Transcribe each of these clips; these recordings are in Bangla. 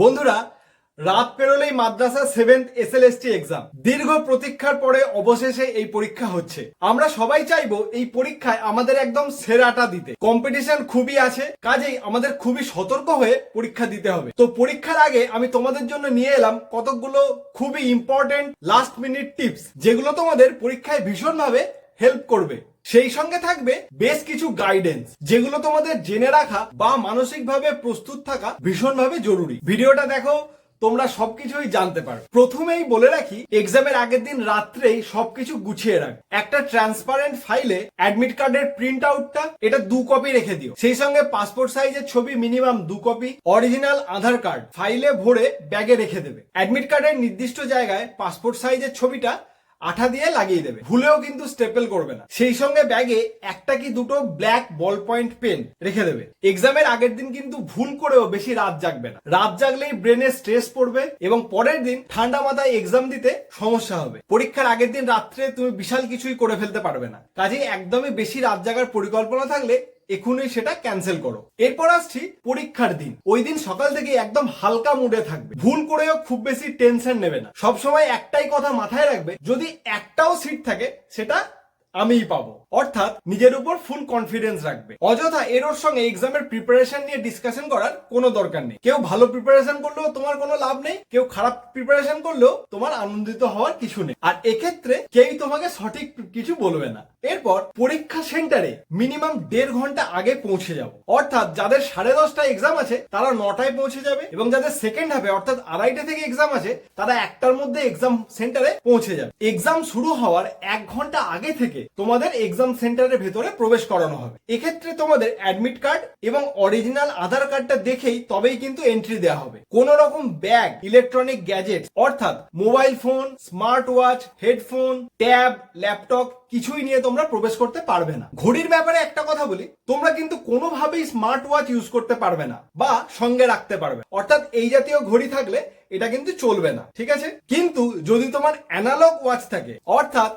বন্ধুরা, রাত পেরোলেই মাদ্রাসা সেভেন্থ এস এল এক্সাম দীর্ঘ প্রতীক্ষার পরে অবশেষে এই পরীক্ষা হচ্ছে। আমরা সবাই চাইব এই পরীক্ষায় আমাদের একদম সেরাটা দিতে। কম্পিটিশন খুবই আছে, কাজেই আমাদের খুবই সতর্ক হয়ে পরীক্ষা দিতে হবে। তো পরীক্ষার আগে আমি তোমাদের জন্য নিয়ে এলাম কতকগুলো খুবই ইম্পর্টেন্ট লাস্ট মিনিট টিপস যেগুলো তোমাদের পরীক্ষায় ভীষণভাবে হেল্প করবে। সেই সঙ্গে থাকবে বেশ কিছু গাইডেন্স যেগুলো তোমাদের জেনে রাখা বা মানসিকভাবে প্রস্তুত থাকা ভীষণভাবে জরুরি। ভিডিওটা দেখো, তোমরা সবকিছুই জানতে পারো। প্রথমেই বলে রাখি এক্সামের আগের দিন রাত্রেই সবকিছু গুছিয়ে রাখ। একটা ট্রান্সপারেন্ট ফাইলে অ্যাডমিট কার্ডের প্রিন্ট আউটটা এটা দু কপি রেখে দিও। সেই সঙ্গে পাসপোর্ট সাইজের ছবি মিনিমাম দু কপি অরিজিনাল আধার কার্ড ফাইলে ভরে ব্যাগে রেখে দেবে। অ্যাডমিট কার্ডের নির্দিষ্ট জায়গায় পাসপোর্ট সাইজের ছবিটা আঠা দিয়ে লাগিয়ে দেবে। ভুলেও কিন্তু স্টেপেল করবে না। সেই সঙ্গে ব্যাগে একটা কি দুটো ব্ল্যাক বল পয়েন্ট পেন রেখে দেবে। এক্সামের আগের দিন কিন্তু ভুল করেও বেশি রাত জাগবে না। রাত জাগলেই ব্রেনে স্ট্রেস পড়বে এবং পরের দিন ঠান্ডা মাথায় এক্সাম দিতে সমস্যা হবে। পরীক্ষার আগের দিন রাত্রে তুমি বিশাল কিছুই করে ফেলতে পারবে না। কাজেই একদমই বেশি রাত জাগার পরিকল্পনা থাকলে এখনই সেটা ক্যান্সেল করো। এরপর আসছি পরীক্ষার দিন। ওই দিন সকাল থেকে একদম হালকা মুডে থাকবে। ভুল করেও খুব বেশি টেনশন নেবে না। সবসময় একটাই কথা মাথায় রাখবে, যদি একটাও সিট থাকে, সেটা আমিই পাবো। অর্থাৎ নিজের উপর ফুল কনফিডেন্স রাখবে। অযথা এর ওর সঙ্গে এক্সামের প্রিপারেশন নিয়ে ডিসকাশন করার কোনো দরকার নেই। কেউ ভালো প্রিপারেশন করলেও তোমার কোনো লাভ নেই, কেউ খারাপ প্রিপারেশন করলেও তোমার আনন্দিত হওয়ার কিছু নেই। আর এক্ষেত্রে কেউই তোমাকে সঠিক কিছু বলবে না। এরপর পরীক্ষা সেন্টারে মিনিমাম দেড় ঘণ্টা আগে পৌঁছে যাব। অর্থাৎ যাদের সাড়ে দশটা এক্সাম আছে, তারা নটায় পৌঁছে যাবে এবং যাদের সেকেন্ড হাফে অর্থাৎ আড়াইটা থেকে এক্সাম আছে, তারা একটার মধ্যে এক্সাম সেন্টারে পৌঁছে যাবে। এক্সাম শুরু হওয়ার এক ঘণ্টা আগে থেকে তোমাদের এক্সাম সেন্টারের ভেতরে প্রবেশ করানো হবে। এক্ষেত্রে তোমাদের অ্যাডমিট কার্ড এবং অরিজিনাল আধার কার্ডটা দেখেই তবেই কিন্তু এন্ট্রি দেওয়া হবে। কোন রকম ব্যাগ ইলেকট্রনিক গ্যাজেট অর্থাৎ mobile phone smart watch headphone tab laptop কিছুই নিয়ে তোমরা প্রবেশ করতে পারবে না। ঘড়ির ব্যাপারে একটা কথা বলি, তোমরা কিন্তু কোনোভাবেই স্মার্ট ওয়াচ ইউজ করতে পারবে না বা সঙ্গে রাখতে পারবে অর্থাৎ এই জাতীয় ঘড়ি থাকলে এটা কিন্তু চলবে না, ঠিক আছে? কিন্তু যদি তোমার অ্যানালগ ওয়াচ থাকে, অর্থাৎ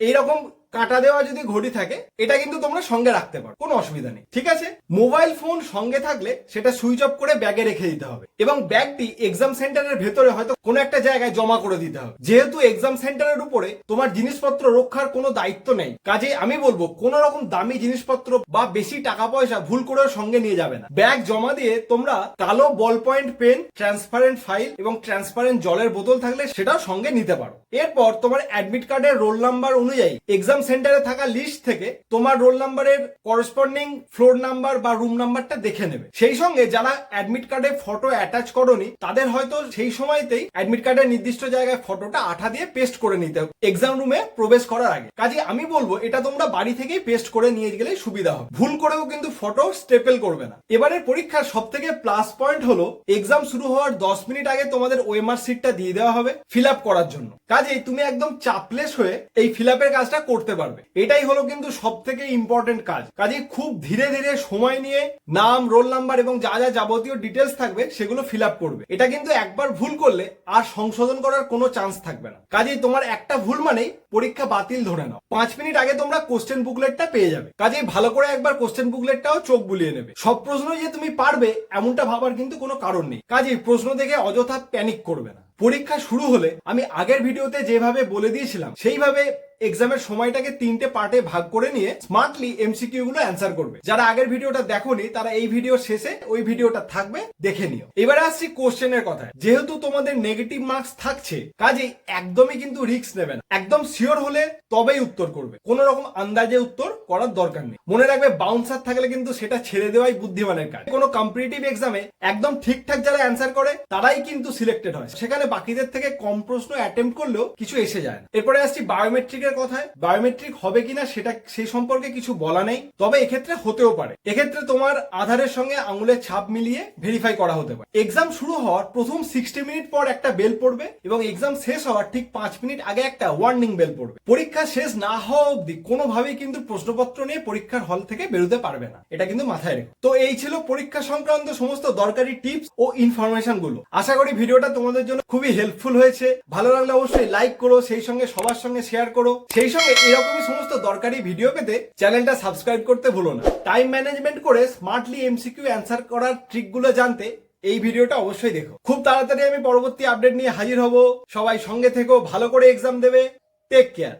এইরকম কাটা দেওয়া যদি ঘড়ি থাকে, এটা কিন্তু তোমরা সঙ্গে রাখতে পারো, কোনো অসুবিধা নেই, ঠিক আছে? মোবাইল ফোন সঙ্গে থাকলে সেটা সুইচ অফ করে ব্যাগে রেখে দিতে হবে, এবং ব্যাগটি এক্সাম সেন্টারের ভেতরে হয়তো কোনো একটা জায়গায় জমা করে দিতে হবে। যেহেতু এক্সাম সেন্টারের উপরে তোমার জিনিসপত্র রক্ষার কোনো দায়িত্ব নেই কাজে আমি বলব, কোন রকম দামি জিনিসপত্র বা বেশি টাকা পয়সা ভুল করেও সঙ্গে নিয়ে যাবে না। ব্যাগ জমা দিয়ে তোমরা কালো ball point pen transparent file এবং ট্রান্সপারেন্ট জলের বোতল থাকলে সেটাও সঙ্গে নিতে পারো। এরপর তোমার অ্যাডমিট কার্ডের রোল নাম্বার অনুযায়ী এক্সাম সেন্টারে থাকা লিস্ট থেকে তোমার রোল নাম্বারের করসপন্ডিং ফ্লোর নাম্বার বা রুম নাম্বারটা দেখে নেবে। সেই সঙ্গে যারা অ্যাডমিট কার্ডে ফটো অ্যাটাচ করনি, তাদের হয়তো সেই সময়তেই অ্যাডমিট কার্ডের নির্দিষ্ট জায়গায় ফটোটা আঠা দিয়ে পেস্ট করে নিতে হবে এক্সাম রুমে প্রবেশ করার আগে। কাজে আমি বলব, এটা তোমরা বাড়ি থেকেই পেস্ট করে নিয়ে গেলে সুবিধা হবে। ভুল করেও কিন্তু ফটো স্টেপেল করবে না। এবারের পরীক্ষার সব থেকে প্লাস পয়েন্ট হলো এক্সাম শুরু হওয়ার দশ মিনিট আগে তোমাদের ওএমআর সিটটা দিয়ে দেওয়া হবে ফিল আপ করার জন্য। কাজেই তুমি একদম চাপলেস হয়ে এই ফিল আপের কাজটা করতে পারবে। এটাই হলো কিন্তু সব থেকে ইম্পর্টেন্ট কাজ। কাজেই খুব ধীরে ধীরে সময় নিয়ে নাম রোল নাম্বার এবং যা যা যাবতীয় ডিটেলস থাকবে সেগুলো ফিল আপ করবে। এটা কিন্তু একবার ভুল করলে আর সংশোধন করার কোনো চান্স থাকবে না। কাজেই তোমার একটা ভুল মানেই পরীক্ষা বাতিল ধরে নাও। পাঁচ মিনিট আগে তোমরা কোশ্চেন বুকলেটটা পেয়ে যাবে। কাজেই ভালো করে একবার কোশ্চেন বুকলেটটাও চোখ বুলিয়ে নেবে। সব প্রশ্ন যে তুমি পারবে, এমনটা ভাবার কিন্তু কোনো কারণ নেই। কাজেই প্রশ্ন দেখে অযথা প্যানিক করবে না। পরীক্ষা শুরু হলে আমি আগের ভিডিওতে যেভাবে বলে দিয়েছিলাম, সেইভাবে এক্সামের সময়টাকে তিনটে পার্টে ভাগ করে নিয়ে স্মার্টলি এমসিকিউ গুলো অ্যান্সার করবে। যারা আগের ভিডিওটা দেখোনি, তারা এই ভিডিও শেষে ওই ভিডিওটা থাকবে, দেখে নিও। এবারে আসছি কোশ্চেনের কথায়। যেহেতু তোমাদের নেগেটিভ মার্কস থাকছে কাজেই একদমই কিন্তু রিস্ক নেবে না। একদম শিওর হলে তবেই উত্তর করবে। কোনো রকম আন্দাজে উত্তর করার দরকার নেই। মনে রাখবে বাউন্সার থাকলে কিন্তু সেটা ছেড়ে দেওয়াই বুদ্ধিমানের কাজ। কোনো কম্পিটিটিভ এক্সামে একদম ঠিকঠাক যারা অ্যান্সার করে, তারাই কিন্তু সিলেক্টেড হয়। সেখানে বাকিদের থেকে কম প্রশ্ন অ্যাটেম্প করলেও কিছু এসে যায় না। এরপরে আসছি বায়োমেট্রিকের কথায় বায়োমেট্রিক হবে কিনা সেটা সেই সম্পর্কে কিছু বলা নেই, তবে এক্ষেত্রে হতেও পারে। এক্ষেত্রে তোমার আধারের সঙ্গে আঙুলের ছাপ মিলিয়ে ভেরিফাই করা হতে পারে। এক্সাম শুরু হওয়ার প্রথম সিক্সটি মিনিট পর একটা বেল পড়বে এবং এক্সাম শেষ হওয়ার ঠিক পাঁচ মিনিট আগে একটা ওয়ার্নিং বেল পড়বে। পরীক্ষা শেষ না হওয়া অবধি কোনোভাবেই কিন্তু প্রশ্নপত্র নিয়ে পরীক্ষার হল থেকে বেরোতে পারবে না। এটা কিন্তু মাথায় রেখো। তো এই ছিল পরীক্ষা সংক্রান্ত সমস্ত দরকারি টিপস ও ইনফরমেশনগুলো। আশা করি ভিডিওটা তোমাদের জন্য খুবই হেল্পফুল হয়েছে। ভালো লাগলে অবশ্যই লাইক করো, সেই সঙ্গে সবার সঙ্গে শেয়ার করো। সেই সঙ্গে এরকমই সমস্ত দরকারি ভিডিও পেতে চ্যানেলটা সাবস্ক্রাইব করতে ভুলো না। টাইম ম্যানেজমেন্ট করে স্মার্টলি এমসিকিউ অ্যান্সার করার ট্রিকগুলো জানতে এই ভিডিওটা অবশ্যই দেখো। খুব তাড়াতাড়ি আমি পরবর্তী আপডেট নিয়ে হাজির হব। সবাই সঙ্গে থেকো, ভালো করে এক্সাম দেবে। Take care